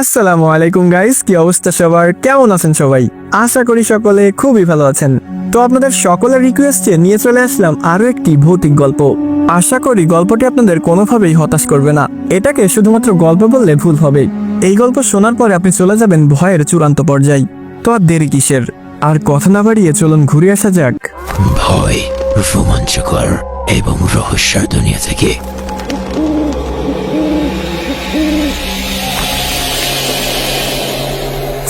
আসসালামু আলাইকুম গাইস কি অবস্থা সবার? কেমন আছেন সবাই? আশা করি সকলে খুবই ভালো আছেন। তো আপনাদের সকলের রিকোয়েস্টে নিয়ে চলে আসলাম আরও একটি ভৌতিক গল্প। আশা করি গল্পটি আপনাদের কোনোভাবেই হতাশ করবে না। এটাকে শুধুমাত্র গল্প বললে ভুল হবে। এই গল্প শোনার পরে আপনি চলে যাবেন ভয়ের চূড়ান্ত পর্যায়ে। তো আর দেরি কিসের? আর কথা না বাড়িয়ে চলুন ঘুরে আসা যাক। ভয়, রোমাঞ্চকর এবং রহস্যের দুনিয়া থেকে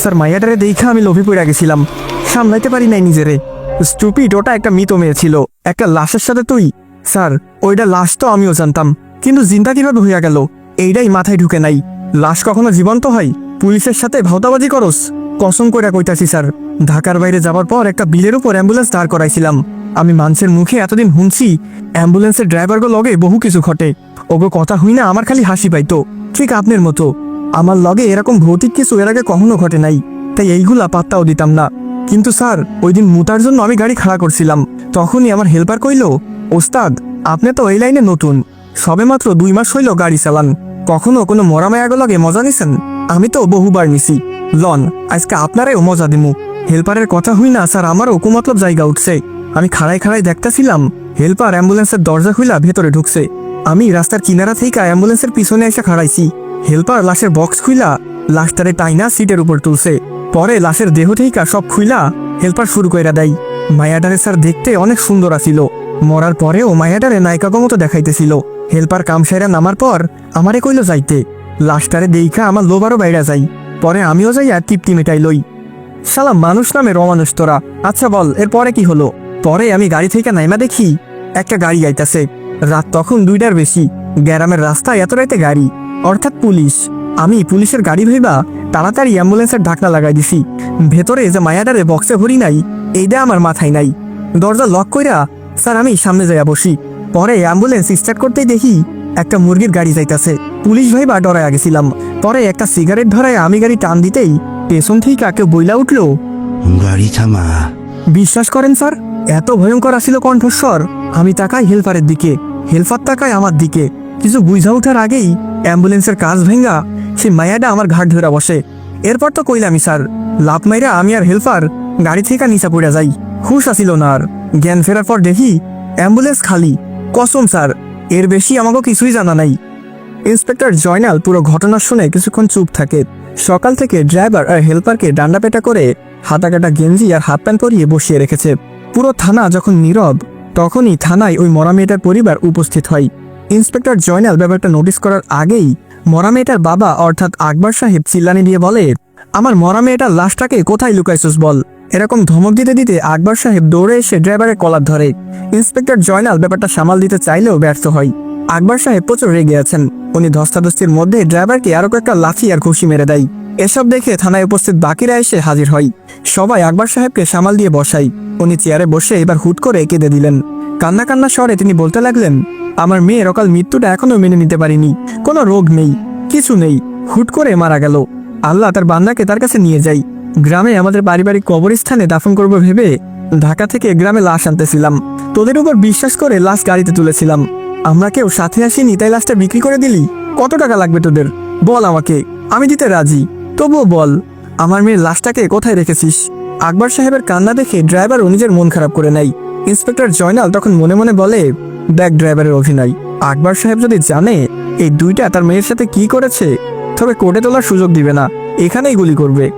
স্যার মাইয়াটারে দেখা আমি লোভে পড়ে গেছিলাম। সামলাইতে পারি নাই নিজেরে। স্টুপিড, ওটা একটা মৃত মেয়ে ছিল। একটা লাশের সাথে তুই? স্যার, ওইটা লাশ তো আমিও জানতাম। কিন্তু জিন্দা কীভাবে হইয়া গেল? এইটাই মাথায় ঢুকে নাই। লাশ কখনো জীবন্ত হয়? পুলিশের সাথে ভাওতাবাজি করস? কসম করে কইতাছি, স্যার। ঢাকার বাইরে যাবার পর একটা বিলের উপর অ্যাম্বুলেন্স দাঁড় করাইছিলাম। আমি মানুষের মুখে এতদিন শুনছি অ্যাম্বুলেন্সের ড্রাইভারগো লগে বহু কিছু ঘটে। ওগো কথা হই না আমার খালি হাসি পাইতো। ঠিক আপনার মতো। আমার লগে এরকম ভৌতিক কিছু এর আগে কখনো ঘটে নাই, তাই এইগুলা পাত্তাও দিতাম না। কিন্তু স্যার, ওই দিন মুতার জন্য আমি গাড়ি খাড়া করছিলাম। তখনই আমার হেল্পার কইল, ওস্তাদ, আপনি তো এই লাইনে নতুন। সবে মাত্র দুই মাস হইল গাড়ি চালান। কখনো কোনো মরা মায়াগো লগে মজা নিছেন? আমি তো বহুবার নিছি। লন, আজকে আপনারাও মজা দিমু। হেল্পারের কথা হই না, স্যার, আমারও কুমতলব জায়গা উঠছে। আমি খাড়াই খাড়াই দেখতেছিলাম, হেল্পার অ্যাম্বুলেন্সের দরজা খুইলা ভেতরে ঢুকছে। আমি রাস্তার কিনারা থেকে অ্যাম্বুলেন্সের পিছনে এসে খাড়াইছি। হেল্পার লাশের বক্স খুইলা লাশটারে টাইনা সিটের উপর তুলছে। পরে লাশের দেহ থেইকা সব খুইলা হেল্পার শুরু কইরা দেয়। মায়াডারে স্যার দেখতে অনেক সুন্দর আছিল। মরার পরেও মায়াডারে নায়িকাগো মতো দেখাইতেছিল। হেল্পার কাম সেরা নামার পর আমারে কইল যাইতে। লাশটারে দেইখা আমার লোবারও বাইরা যাই পরে আমিও যাই আর তৃপ্তি মেটাই লই। শালা মানুষ নামে রমানুষ তোরা। আচ্ছা বল, এরপরে কি হলো? পরে আমি গাড়ি থেকে নাইমা দেখি, একটা গাড়ি আইতাছে। রাত তখন দুইটার বেশি। গ্যারামের রাস্তায় এত রাইতে গাড়ি। অর্থাৎ পুলিশ। আমি পুলিশের গাড়ি ভেবা তাড়াতাড়ি অ্যাম্বুলেন্সের ঢাকনা লাগাই দিছি। ভেতরে যে মায়াডারে বক্সে ভরি নাই এইটা আমার মাথায় নাই। দরজা লক কইরা স্যার আমি সামনে যাইয়া বসি। পরে অ্যাম্বুলেন্স স্টার্ট করতেই দেখি একটা মুরগির গাড়ি যাইতাছে। পুলিশ ভাইবা ডরাইয়া গেছিলাম। পরে একটা সিগারেট ধরায় আমি গাড়ি টান দিতেই পেছন থেকে কাকে বইলা উঠল গাড়ি থামা। বিশ্বাস করেন স্যার এত ভয়ঙ্কর আসিল কণ্ঠস্বর। আমি তাকাই হেলপারের দিকে। হেলপার তাকায় আমার দিকে। কিছু বুঝা ওঠার আগেই অ্যাম্বুলেন্সের কাজ ভেঙ্গা সে মায়াটা আমার ঘাট ধরে বসে। এরপর তো কইলামি স্যার। লাভ মাইরা আমি আর হেলপার গাড়ি থেকে নিচা পড়ে যাই। হুশ আসিল না আর। জ্ঞান ফেরার পর দেখি অ্যাম্বুলেন্স খালি। কসম, স্যার, এর বেশি আমাকে কিছুই জানা নাই। ইন্সপেক্টর জয়নাল পুরো ঘটনা শুনে কিছুক্ষণ চুপ থাকে। সকাল থেকে ড্রাইভার আর হেল্পারকে ডান্ডা পেটা করে হাতাকাটা গেঞ্জি আর হাফ প্যান্ট পরিয়ে বসিয়ে রেখেছে। পুরো থানা যখন নীরব, তখনই থানায় ওই মরা মেয়েটার পরিবার উপস্থিত হয়। ইন্সপেক্টর জয়নাল ব্যাপারটা নোটিস করার আগেই মরা মেয়েটার বাবা, অর্থাৎ আকবর সাহেব, চিল্লানি দিয়ে বলে, আমার মরা মেয়েটার লাশটাকে কোথায় লুকাইছিস বল? এরকম ধমক দিতে দিতে আকবর সাহেব দৌড়ে এসে ড্রাইভারের কলার ধরে। ইন্সপেক্টর জয়নাল ব্যাপারটা সামাল দিতে চাইলেও ব্যর্থ হয়। আকবর সাহেব প্রচুর রেগে আছেন। উনি ধস্তাধস্তির মধ্যে ড্রাইভারকে আরও কয়েকটা লাথি আর ঘুষি মেরে দেয়। এসব দেখে থানায় উপস্থিত বাকিরা এসে হাজির হয়। সবাই আকবর সাহেবকে সামাল দিয়ে বসাই উনি চেয়ারে বসে এবার হুট করে কেঁদে দিলেন। কান্না কান্না স্বরে তিনি বলতে লাগলেন আমার মেয়ের অকাল মৃত্যুটা এখনও মেনে নিতে পারিনি। কোনো রোগ নেই, কিছু নেই। হুট করে মারা গেল। আল্লাহ তার বান্দাকে তার কাছে নিয়ে যাই। গ্রামে আমাদের পারিবারিক কবরস্থানে দাফন করব ভেবে ঢাকা থেকে গ্রামে লাশ আনতেছিলাম। তোদের উপর বিশ্বাস করে লাশ গাড়িতে তুলেছিলাম। আমরা কেউ সাথে আসিনি, তাই লাশটা বিক্রি করে দিলি? কত টাকা লাগবে তোদের? বল আমাকে। আমি দিতে রাজি। তবুও বল, আমার মেয়ের লাশটাকে কোথায় রেখেছিস? আকবর সাহেবের কান্না দেখে ড্রাইভারও নিজের মন খারাপ করে নেয়। ইন্সপেক্টর জয়নাল তখন মনে মনে বলে, দেখ ড্রাইভারের অভিনয়। আকবর সাহেব যদি জানে এই দুইটা তার মেয়ের সাথে কি করেছে, তবে কোর্টে তোলার সুযোগ দিবে না। এখানেই গুলি করবে।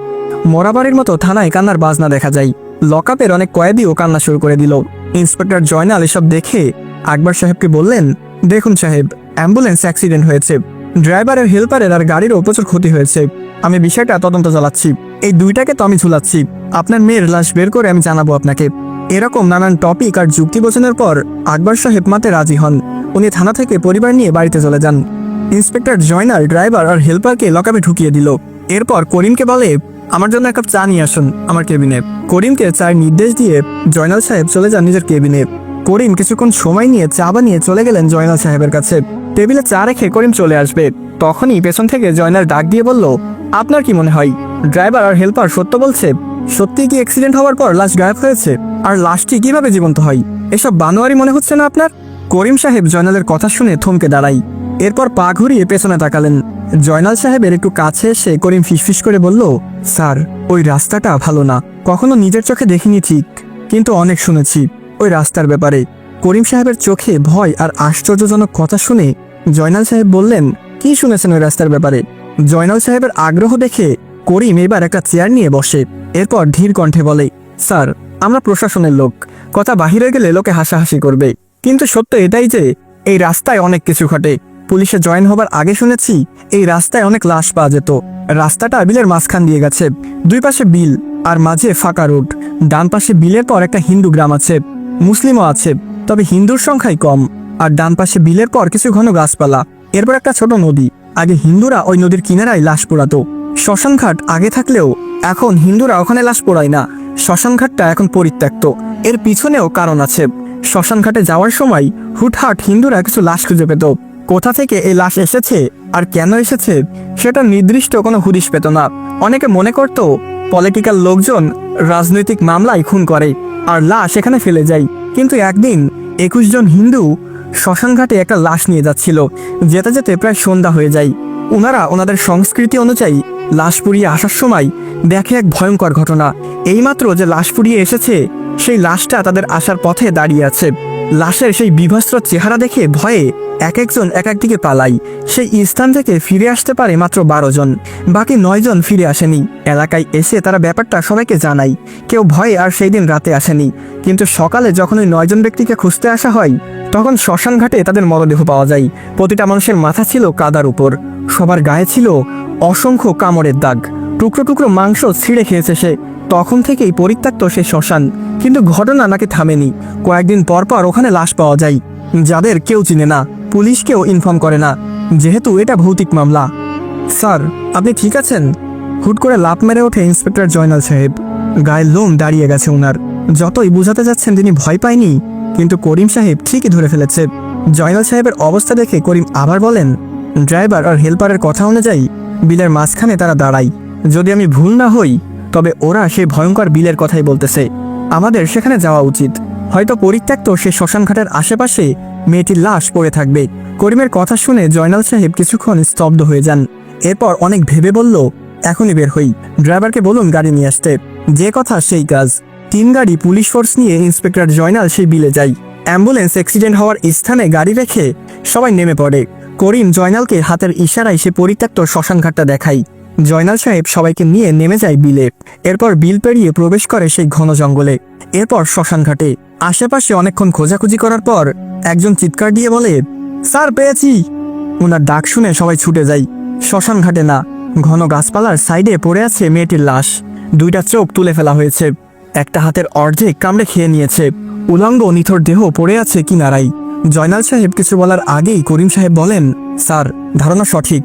মরাবাড়ির মতো থানায় কান্নার বাজনা দেখা যায়। লকআপের অনেক কয়েদিও কান্না শুরু করে দিল। ইন্সপেক্টর জয়নাল এসব দেখে আকবর সাহেবকে বললেন, দেখুন সাহেব, অ্যাম্বুলেন্স অ্যাক্সিডেন্ট হয়েছে। ড্রাইভারের হেল্পারের আর গাড়িরও প্রচুর ক্ষতি হয়েছে। আমি বিষয়টা তদন্ত চালাচ্ছি। এই দুইটাকে তো আমি ঝুলাচ্ছি। আপনার মেয়ের লাশ বের করে আমি জানাব আপনাকে। এরকম নানান টপিক আর যুক্তি বোঝানোর পর আকবর সাহেব মাতে রাজি হন। উনি থানা থেকে পরিবার নিয়ে বাড়িতে চলে যান। ইন্সপেক্টর জয়নাল, ড্রাইভার আর হেল্পারকে লকআপে ঢুকিয়ে দিল। এরপর করিমকে বলে, আমার জন্য এক কাপ চা নিয়ে আসুন আমার কেবিনে। করিমকে চায়ের নির্দেশ দিয়ে জয়নাল সাহেব চলে যান নিজের কেবিনে। করিম কিছুক্ষণ সময় নিয়ে চা বানিয়ে চলে গেলেন জয়নাল সাহেবের কাছে। টেবিলে চা রেখে করিম চলে আসবে। তখনই পেছন থেকে জয়নাল ডাক দিয়ে বলল, আপনার কি মনে হয়? ড্রাইভার আর হেল্পার সত্য বলছে সত্যি কি অ্যাক্সিডেন্ট হওয়ার পর লাশ গায়েব হয়েছে? আর লাশটি কীভাবে জীবন্ত হয়? এসব বানোয়ারি মনে হচ্ছে না আপনার? করিম সাহেব জয়নালের কথা শুনে থমকে দাঁড়াই। এরপর পা ঘুরিয়ে পেছনে তাকালেন। জয়নাল সাহেবের একটু কাছে এসে করিম ফিসফিস করে বলল, স্যার, ওই রাস্তাটা ভালো না। কখনো নিজের চোখে দেখিনি ঠিক, কিন্তু অনেক শুনেছি ওই রাস্তার ব্যাপারে। করিম সাহেবের চোখে ভয় আর আশ্চর্যজনক কথা শুনে জয়নাল সাহেব বললেন, কি শুনেছেন ওই রাস্তার ব্যাপারে? জয়নাল সাহেবের আগ্রহ দেখে করিম এবার একটা চেয়ার নিয়ে বসে। এরপর ধীর কণ্ঠে বলে, স্যার, আমরা প্রশাসনের লোক। কথা বাহিরে গেলে লোকে হাসাহাসি করবে। কিন্তু সত্য এটাই যে, এই রাস্তায় অনেক কিছু ঘটে। পুলিশে জয়েন হবার আগে শুনেছি, এই রাস্তায় অনেক লাশ পাওয়া যেত। রাস্তাটা বিলের মাঝখান দিয়ে গেছে। দুই পাশে বিল, আর মাঝে ফাঁকা রোড। ডান পাশে বিলের পর একটা হিন্দু গ্রাম আছে। মুসলিমও আছে, তবে হিন্দুর সংখ্যাই কম। আর ডান পাশে বিলের পর কিছু ঘন গাছপালা। এরপর একটা ছোট নদী। আগে হিন্দুরা ওই নদীর কিনারায় লাশ পোড়াতো। শ্মশানঘাট আগে থাকলেও এখন হিন্দুরা ওখানে লাশ পোড়ায় না। শ্মশানঘাটটা এখন পরিত্যক্ত। এর পিছনেও কারণ আছে। শ্মশানঘাটে যাওয়ার সময় হুটহাট হিন্দুরা কিছু লাশ খুঁজে পেত। কোথা থেকে এই লাশ এসেছে আর কেন এসেছে সেটা নির্দিষ্ট কোনো হুদিশ পেত না। অনেকে মনে করত পলিটিক্যাল লোকজন রাজনৈতিক মামলায় খুন করে আর লাশ এখানে ফেলে যায়। কিন্তু একদিন একুশ জন হিন্দু শ্মশানঘাটে একটা লাশ নিয়ে যাচ্ছিল। যেতে যেতে প্রায় সন্ধ্যা হয়ে যায়। ওনারা ওনাদের সংস্কৃতি অনুযায়ী লাশ পুড়িয়ে আসার সময় দেখে এক ভয়ঙ্কর ঘটনা। এইমাত্র যে লাশ পুড়িয়ে এসেছে, সেই লাশটা তাদের আসার পথে দাঁড়িয়ে আছে। লাশের সেই বিভস্ত্র চেহারা দেখে ভয়ে এক একজন এক এক দিকে পালাই। সেই স্থান থেকে ফিরে আসতে পারে মাত্র বারো জন। বাকি নয় জন ফিরে আসেনি। এলাকায় এসে তারা ব্যাপারটা সবাইকে জানায়। কেউ ভয়ে আর সেই দিন রাতে আসেনি। কিন্তু সকালে যখন ওই নয়জন ব্যক্তিকে খুঁজতে আসা হয়, তখন শ্মশান ঘাটে তাদের মরদেহ পাওয়া যায়। প্রতিটা মানুষের মাথা ছিল কাদার উপর। সবার গায়ে ছিল অসংখ্য কামড়ের দাগ। টুকরো টুকরো মাংস ছিঁড়ে খেয়েছে সে। তখন থেকেই পরিত্যক্ত সে শ্মশান। কিন্তু ঘটনা নাকি থামেনি। কয়েকদিন পর পর ওখানে লাশ পাওয়া যায়। যাদের কেউ চিনে না পুলিশকেও ইনফর্ম করে না। যেহেতু এটা ভৌতিক মামলা। স্যার, আপনি ঠিক আছেন? হুট করে লাফ মেরে ওঠে ইন্সপেক্টর জয়নাল সাহেব। গায়ের লোম দাঁড়িয়ে গেছে ওনার যতই বুঝাতে যাচ্ছেন তিনি ভয় পায়নি। কিন্তু করিম সাহেব ঠিকই ধরে ফেলেছে। জয়নাল সাহেবের অবস্থা দেখে করিম আবার বলেন, ড্রাইভার আর হেল্পারের কথা অনুযায়ী, বিলের মাঝখানে তারা দাঁড়ায়। যদি আমি ভুল না হই তবে ওরা সেই ভয়ঙ্কর বিলের কথাই বলতেছে। আমাদের সেখানে যাওয়া উচিত। হয়তো পরিত্যক্ত সে শ্মশানঘাটের আশেপাশে মেয়েটির লাশ পড়ে থাকবে। করিমের কথা শুনে জয়নাল সাহেব কিছুক্ষণ স্তব্ধ হয়ে যান। এরপর অনেক ভেবে বলল, এখনই বের হই। ড্রাইভারকে বলুন গাড়ি নিয়ে আসতে। যে কথা সেই কাজ। তিন গাড়ি পুলিশ ফোর্স নিয়ে ইন্সপেক্টর জয়নাল সেই বিলে যায় অ্যাম্বুলেন্স অ্যাক্সিডেন্ট হওয়ার স্থানে গাড়ি রেখে সবাই নেমে পড়ে। করিম জয়নালকে হাতের ইশারায় সে পরিত্যক্ত শ্মশানঘাটটা দেখায় জয়নাল সাহেব সবাইকে নিয়ে নেমে যায় বিলে। এরপর বিল পেরিয়ে প্রবেশ করে সেই ঘন জঙ্গলে। এরপর শ্মশানঘাটে আশেপাশে অনেকক্ষণ খোঁজাখুঁজি করার পর একজন চিৎকার দিয়ে বলে, স্যার, পেয়েছি। ওনার ডাক শুনে সবাই ছুটে যায়। শ্মশান ঘাটে না, ঘন গাছপালার সাইডে পড়ে আছে মেয়েটির লাশ। দুইটা চোখ তুলে ফেলা হয়েছে। একটা হাতের অর্ধেক কামড়ে খেয়ে নিয়েছে। উলঙ্গ নিথর দেহ পড়ে আছে কিনারাই জয়নাল সাহেব কিছু বলার আগেই করিম সাহেব বলেন, স্যার ধারণা সঠিক।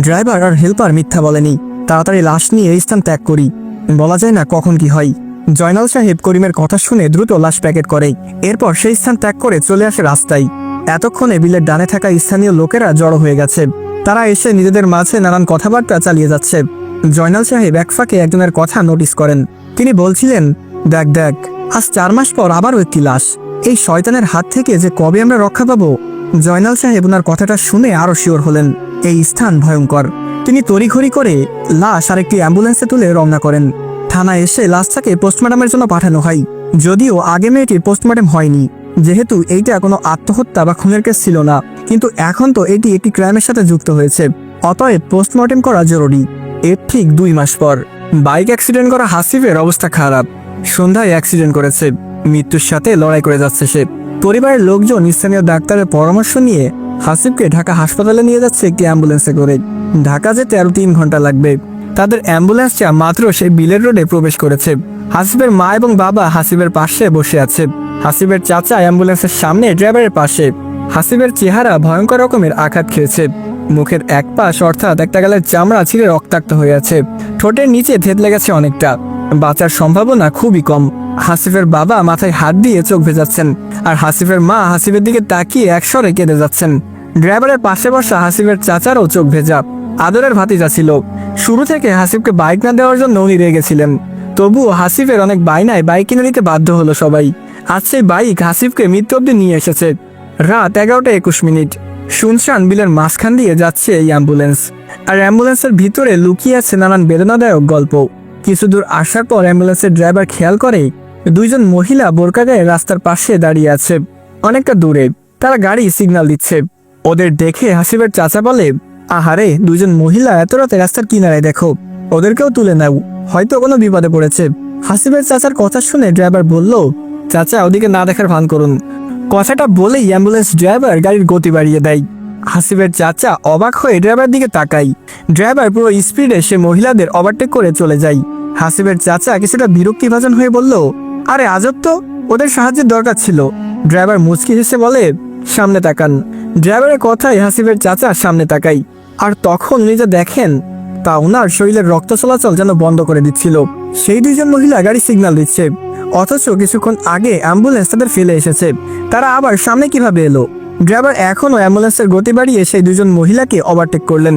ড্রাইভার আর হেল্পার মিথ্যা বলেনি। তাড়াতাড়ি লাশ নিয়ে এই স্থান ত্যাগ করি। বলা যায় না কখন কি হয়। জয়নাল সাহেব করিমের কথা শুনে দ্রুত লাশ প্যাকেট করে। এরপর সেই স্থান ত্যাগ করে চলে আসে রাস্তায়। এতক্ষণে বিলের ডানে থাকা স্থানীয় লোকেরা জড়ো হয়ে গেছে। তারা এসে নিজেদের মাঝে নানান কথাবার্তা চালিয়ে যাচ্ছে। জয়নাল সাহেব এক ফাঁকে একজনের কথা নোটিস করেন। তিনি বলছিলেন, দেখ দেখ, আজ চার মাস পর আবারও একটি লাশ। এই শয়তানের হাত থেকে যে কবে আমরা রক্ষা পাবো জয়নাল সাহেব ওনার কথাটা শুনে আরও শিওর হলেন, এই স্থান ভয়ঙ্কর। তিনি তড়িঘড়ি করে লাশ আর একটি অ্যাম্বুলেন্সে তুলে রওনা করেন। থানায় এসে লাশটাকে পোস্টমর্টমের জন্য পাঠানো হয়। যদিও আগে মেয়েটির পোস্টমর্টম হয়নি, যেহেতু এইটা কোনো আত্মহত্যা বা খুনের কেস ছিল না, কিন্তু এখন তো এটি একটি ক্রাইমের সাথে যুক্ত হয়েছে। অতএব পোস্টমর্টম করা জরুরি। এর ঠিক দুই মাস পর। বাইক অ্যাক্সিডেন্ট করা হাসিফের অবস্থা খারাপ। সন্ধ্যায় অ্যাক্সিডেন্ট করেছে। মৃত্যুর সাথে লড়াই করে যাচ্ছে সে। পরিবারের লোকজন স্থানীয় ডাক্তারের পরামর্শ নিয়ে হাসিফকে ঢাকা হাসপাতালে নিয়ে যাচ্ছে একটি অ্যাম্বুলেন্সে করে। ঢাকা যেতে আরও তিন ঘণ্টা লাগবে। তাদের অ্যাম্বুলেন্সটা মাত্র সেই বিলের রোডে প্রবেশ করেছে। হাসিবের মা এবং বাবা হাসিবের পাশে বসে আছে। হাসিবের চাচা অ্যাম্বুলেন্সের সামনে ড্রাইভারের পাশে। হাসিবের চেহারা ভয়ঙ্কর রকমের আঘাত খেয়েছে। মুখের এক পাশ অর্থাৎ একটা গালের চামড়া ছিঁড়ে রক্তাক্ত হয়ে আছে। ঠোঁটের নিচে থেতলে গেছে অনেকটা। বাঁচার সম্ভাবনা খুবই কম। হাসিফের বাবা মাথায় হাত দিয়ে চোখ ভেজাচ্ছেন, আর হাসিফের মা হাসিফের দিকে তাকিয়ে একসরে কেঁদে যাচ্ছেন। ড্রাইভারের পাশে বসা হাসিফের চাচারও চোখ ভেজা। আদরের ভাতিজা ছিল। শুরু থেকে হাসিফকে বাইক না দেওয়ার জন্য উনি রেগেছিলেন তবুও হাসিফের অনেক বাইনায় বাইক কিনে দিতে বাধ্য হলো সবাই। আজ সেই বাইক হাসিফকে মৃত্যু অব্দি নিয়ে এসেছে। রাত এগারোটা একুশ মিনিট। শুনশান বিলের মাঝখান দিয়ে যাচ্ছে এই অ্যাম্বুলেন্স। আর অ্যাম্বুলেন্সের ভিতরে লুকিয়ে আছে নানান বেদনাদায়ক গল্প। কিছু দূর আসার পর অ্যাম্বুলেন্সের ড্রাইভার খেয়াল করে দুইজন মহিলা বোরকা গায়ে রাস্তার পাশে দাঁড়িয়ে আছে। অনেকটা দূরে। তারা গাড়ি সিগন্যাল দিচ্ছে। ওদের দেখে হাসিবের চাচা বলে, আহারে দুজন মহিলা এত রাতে রাস্তার কিনারায় দেখো। ওদেরকেও তুলে নাও। হয়তো কোনো বিপদে পড়েছে। হাসিবের চাচার কথা শুনে ড্রাইভার বলল, চাচা, ওদিকে না দেখার ভান করুন। কথাটা বলেই অ্যাম্বুলেন্স ড্রাইভার গাড়ির গতি বাড়িয়ে দেয়। হাসিবের চাচা অবাক হয়ে ড্রাইভার দিকে তাকাই ড্রাইভার পুরো স্পিডে সে মহিলাদের ওভারটেক করে চলে যায়। হাসিবের চাচা কিছুটা বিরক্তিভাজন হয়ে বলল আরে আজব তো, ওদের সাহায্যের দরকার ছিল। ড্রাইভার মুচকি হেসে বলে, সামনে তাকান। ড্রাইভারের কথায় হাসিবের চাচা সামনে তাকাই। আর তখন উনি যা দেখেন, তা ওনার শরীরের রক্ত চলাচল যেন বন্ধ করে দিচ্ছিল। সেই দুইজন মহিলা গাড়ি সিগন্যাল দিচ্ছে, অথচ কিছুক্ষণ আগে অ্যাম্বুলেন্স তাদের ফেলে এসেছে। তারা আবার সামনে কীভাবে এলো? ড্রাইভার এখনও অ্যাম্বুলেন্সের গতি বাড়িয়ে সেই দুজন মহিলাকে ওভারটেক করলেন।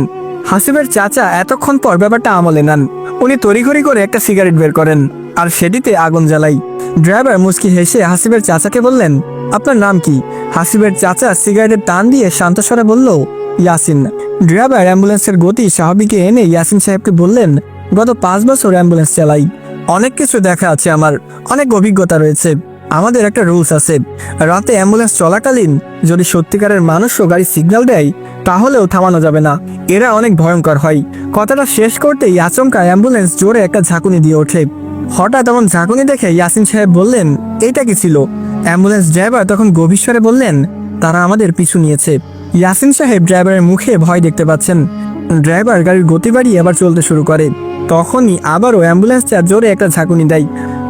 হাসিবের চাচা এতক্ষণ পর ব্যাপারটা আমলে নেন। উনি তড়িঘড়ি করে একটা সিগারেট বের করেন, আর সেটিতে আগুন জ্বালাই। ড্রাইভার মুচকি হেসে হাসিবের চাচাকে বললেন, আপনার নাম কি? হাসিবের চাচা সিগারেটের টান দিয়ে শান্তস্বরে বলল, ইয়াসিন। ড্রাইভার অ্যাম্বুলেন্সের গতি স্বাভাবিকে এনে ইয়াসিন সাহেবকে বললেন, গত পাঁচ বছর অ্যাম্বুলেন্স চালাই। অনেক কিছু দেখা আছে আমার, অনেক অভিজ্ঞতা রয়েছে। আমাদের একটা রুলস আছে। রাতে অ্যাম্বুলেন্স চলাকালীন যদি সত্যিকারের মানুষও গাড়ি সিগন্যাল দেয়, তাহলেও থামানো যাবে না। এরা অনেক ভয়ঙ্কর হয়। কথাটা শেষ করতেই আচমকা অ্যাম্বুলেন্স জোরে একটা ঝাঁকুনি দিয়ে ওঠে। হঠাৎ এমন ঝাঁকুনি দেখে ইয়াসিন সাহেব বললেন, এইটা কি ছিল? অ্যাম্বুলেন্স ড্রাইভার তখন গভীর স্বরে বললেন, তারা আমাদের পিছু নিয়েছে। ইয়াসিন সাহেব ড্রাইভারের মুখে ভয় দেখতে পাচ্ছেন। ড্রাইভার গাড়ির গতি বাড়িয়ে আবার চলতে শুরু করে। তখনই আবারও অ্যাম্বুলেন্সটা জোরে একটা ঝাঁকুনি দেয়।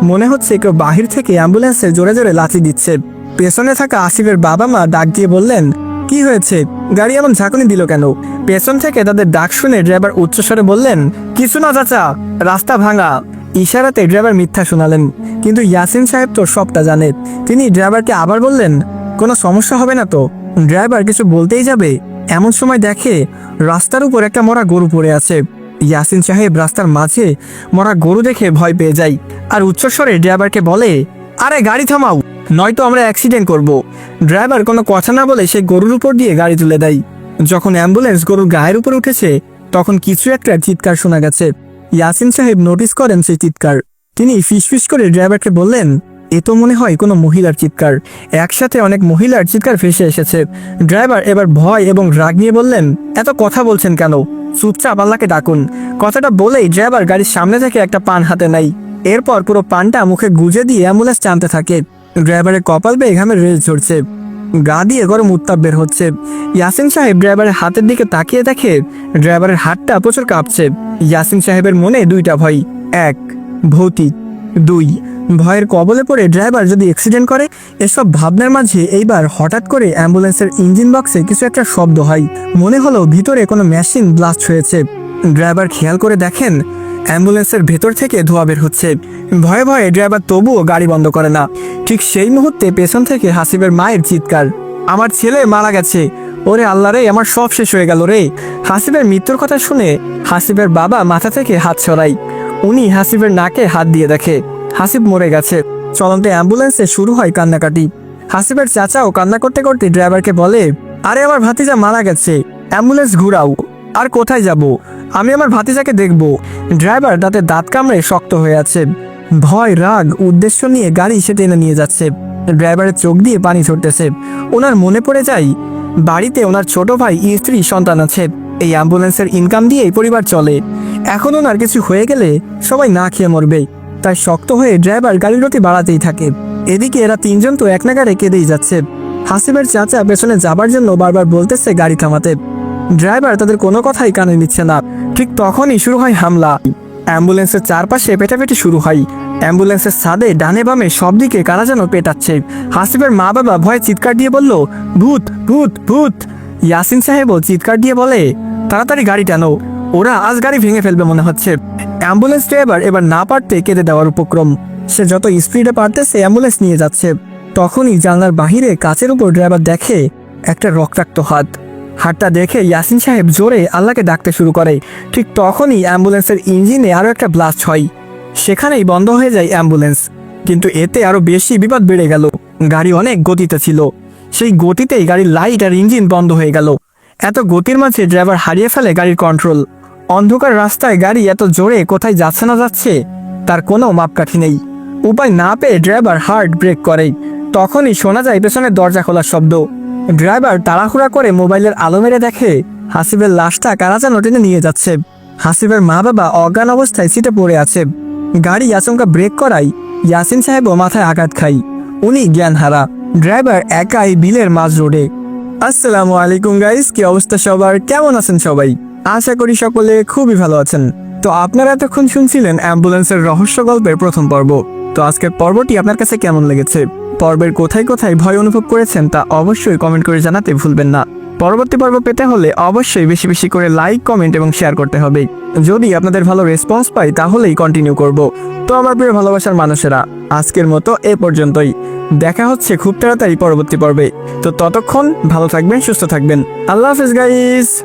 মনে হচ্ছে কেউ বাহির থেকে অ্যাম্বুলেন্সে জোরে জোরে লাথি দিচ্ছে। পেছনে থাকা আসিফের বাবা মা ডাক দিয়ে বললেন, কি হয়েছে? গাড়ি এমন ঝাঁকুনি দিল কেন? পেছন থেকে তাদের ডাক শুনে ড্রাইভার উচ্চস্বরে বললেন, কিছু না চাচা, রাস্তা ভাঙা। ইশারাতে ড্রাইভার মিথ্যা শোনালেন। কিন্তু ইয়াসিন সাহেব তো সবটা জানে। তিনি ড্রাইভারকে আবার বললেন, কোনো সমস্যা হবে না তো? ড্রাইভার কিছু বলতেই যাবে? এমন সময় দেখে রাস্তার উপর একটা মরা গরু পড়ে আছে। ইয়াসিন সাহেব রাস্তার মাঝে মরা গরু দেখে ভয় পেয়ে যায় আর উচ্চস্বরে ড্রাইভারকে বলে, আরে গাড়ি থামাও, নয়তো আমরা অ্যাক্সিডেন্ট করব। ড্রাইভার কোনো কথা না বলে সে গরুর উপর দিয়ে গাড়ি তুলে দেয়। যখন অ্যাম্বুলেন্স গরুর গায়ের উপর উঠেছে, তখন কিছু একটা চিৎকার শোনা গেছে। ইয়াসিন সাহেব নোটিস করেন সেই চিৎকার। তিনি ফিসফিস করে ড্রাইভারকে বললেন, এ তো মনে হয় কোনো মহিলার চিৎকার। একসাথে অনেক মহিলার চিৎকার ভেসে এসেছে। ড্রাইভার এবার ভয় এবং রাগ নিয়ে বললেন, এত কথা বলছেন কেন? চুপচাপ আল্লাহকে ডাকুন। কথাটা বলেই ড্রাইভার গাড়ির সামনে থেকে একটা পান হাতে নেয়। এরপর পুরো পানটা মুখে গুজে দিয়ে অ্যাম্বুলেন্স টানতে থাকে। ড্রাইভারের কপাল বেয়ে ঘামে রেল ঝরছে। গা দিয়ে গরম উত্তাপ বের হচ্ছে। ইয়াসিন সাহেব ড্রাইভারের হাতের দিকে তাকিয়ে দেখে ড্রাইভারের হাতটা প্রচুর কাঁপছে। ইয়াসিন সাহেবের মনে দুইটা ভয়। এক, ভৌতিক। দুই, ভয়ের কবলে পড়ে ড্রাইভার যদি অ্যাক্সিডেন্ট করে, এসব ভাবনার মাঝে এইবার হঠাৎ করে অ্যাম্বুলেন্সের ইঞ্জিন বক্সে কিছু একটা শব্দ হয়। মনে হলো ভিতরে কোনো মেশিন ব্লাস্ট হয়েছে। ড্রাইভার খেয়াল করে দেখেন অ্যাম্বুলেন্সের ভেতর থেকে ধোয়া বের হচ্ছে। ভয়ে ভয়ে ড্রাইভার তবুও গাড়ি বন্ধ করে না। ঠিক সেই মুহূর্তে পেছন থেকে হাসিবের মায়ের চিৎকার। আমার ছেলে মারা গেছে। ওরে আল্লাহ রে, আমার সব শেষ হয়ে গেল রে। হাসিবের মৃত্যুর কথা শুনে হাসিবের বাবা মাথা থেকে হাত সরাই উনি হাসিবের নাকে হাত দিয়ে দেখে। হাসিব মরে গেছে। চলন্ত অ্যাম্বুলেন্সে শুরু হয় কান্নাকাটি। হাসিবের চাচাও কান্না করতে করতে ড্রাইভারকে বলে, আরে, আমার ভাতিজা মারা গেছে। অ্যাম্বুলেন্স ঘুরাও। আর কোথায় যাব? আমি আমার ভাতিজাকে দেখব। ড্রাইভার তাতে দাঁত কামড়ে শক্ত হয়ে আছে। ভয়, রাগ, উদ্দেশ্য নিয়ে গাড়ি সে টেনে নিয়ে যাচ্ছে। ড্রাইভারের চোখ দিয়ে পানি ছড়তেছে। ওনার মনে পড়ে যায়, বাড়িতে ওনার ছোট ভাই, স্ত্রী, সন্তান আছে। এই অ্যাম্বুলেন্সের ইনকাম দিয়েই পরিবার চলে। এখন ওনার কিছু হয়ে গেলে সবাই না খেয়ে মরবে। তাই শক্ত হয়ে ড্রাইভার গাড়ির গতি বাড়াতেই থাকে। এদিকে এরা তিনজন তো এক নাগারে কেঁদেই যাচ্ছে। হাসিবের চাচা পেছনে যাবার জন্য বারবার বলতেছে গাড়ি থামাতে। ড্রাইভার তাদের কোনো কথাই কানে নিচ্ছে না। ঠিক তখনই শুরু হয় হামলা। অ্যাম্বুলেন্সের চারপাশে পেটাপেটি শুরু হয়। অ্যাম্বুলেন্সের ছাদে, ডানে বামে সব দিকে কারা যেন পেটাচ্ছে। হাসিবের মা বাবা ভয়ে চিৎকার দিয়ে বলল, ভূত ভূত ভূত! ইয়াসিন সাহেবও চিৎকার দিয়ে বলে, তাড়াতাড়ি গাড়ি টানো ওরা আজ গাড়ি ভেঙে ফেলবে মনে হচ্ছে। অ্যাম্বুলেন্স ড্রাইভার এবার না পারতে কেঁদে দেওয়ার উপক্রম। সে যত স্পিডে পারতেছে অ্যাম্বুলেন্স নিয়ে যাচ্ছে। তখনই জানলার বাহিরে কাচের উপর ড্রাইভার দেখে একটা রক্তাক্ত হাত। হাতটা দেখে ইয়াসিন সাহেব জোরে আল্লাহকে ডাকতে শুরু করে। ঠিক তখনই অ্যাম্বুলেন্সের ইঞ্জিনে আরও একটা ব্লাস্ট হয়। সেখানেই বন্ধ হয়ে যায় অ্যাম্বুলেন্স। কিন্তু এতে আরও বেশি বিপদ বেড়ে গেল। গাড়ি অনেক গতিতে ছিল। সেই গতিতেই গাড়ির লাইট আর ইঞ্জিন বন্ধ হয়ে গেল। এত গতির মাঝে ড্রাইভার হারিয়ে ফেলে গাড়ির কন্ট্রোল অন্ধকার রাস্তায় গাড়ি এত জোরে কোথায় যাচ্ছে না যাচ্ছে, তার কোনো মাপকাঠি নেই। উপায় না পেয়ে ড্রাইভার হার্ড ব্রেক করে। তখনই শোনা যায় পেছনের দরজা খোলার শব্দ। ড্রাইভার তাড়াহুড়া করে মোবাইলের আলো মেরে দেখে, হাসিবের লাশটা কারা যেন টেনে নিয়ে যাচ্ছে। হাসিবের মা বাবা অজ্ঞান অবস্থায় সিটে পড়ে আছে। গাড়ি আচমকা ব্রেক করাই ইয়াসিন সাহেবও মাথায় আঘাত খাই। উনি জ্ঞান হারা ড্রাইভার একাই বিলের মাঝ রোডে। আসসালামু আলাইকুম গাইস, কি অবস্থা সবার? কেমন আছেন সবাই? আশা করি সকলে খুবই ভালো আছেন। তো আপনারা এতক্ষণ শুনছিলেন অ্যাম্বুলেন্সের রহস্য গল্পের প্রথম পর্ব। তো আজকের পর্বটি আপনার কাছে কেমন লেগেছে? পর্বের কোথায় কোথায় ভয় অনুভব করেছেন তা অবশ্যই কমেন্ট করে জানাতে ভুলবেন না। পরবর্তী পর্ব পেতে হলে অবশ্যই বেশি বেশি করে লাইক, কমেন্ট এবং শেয়ার করতে হবে। যদি আপনাদের ভালো রেসপন্স পাই, তাহলেই কন্টিনিউ করব। তো আমার প্রিয় ভালোবাসার মানুষেরা, আজকের মতো এ পর্যন্তই। দেখা হচ্ছে খুব তাড়াতাড়ি পরবর্তী পর্বে। তো ততক্ষণ ভালো থাকবেন, সুস্থ থাকবেন। আল্লাহ হাফিজ গাইস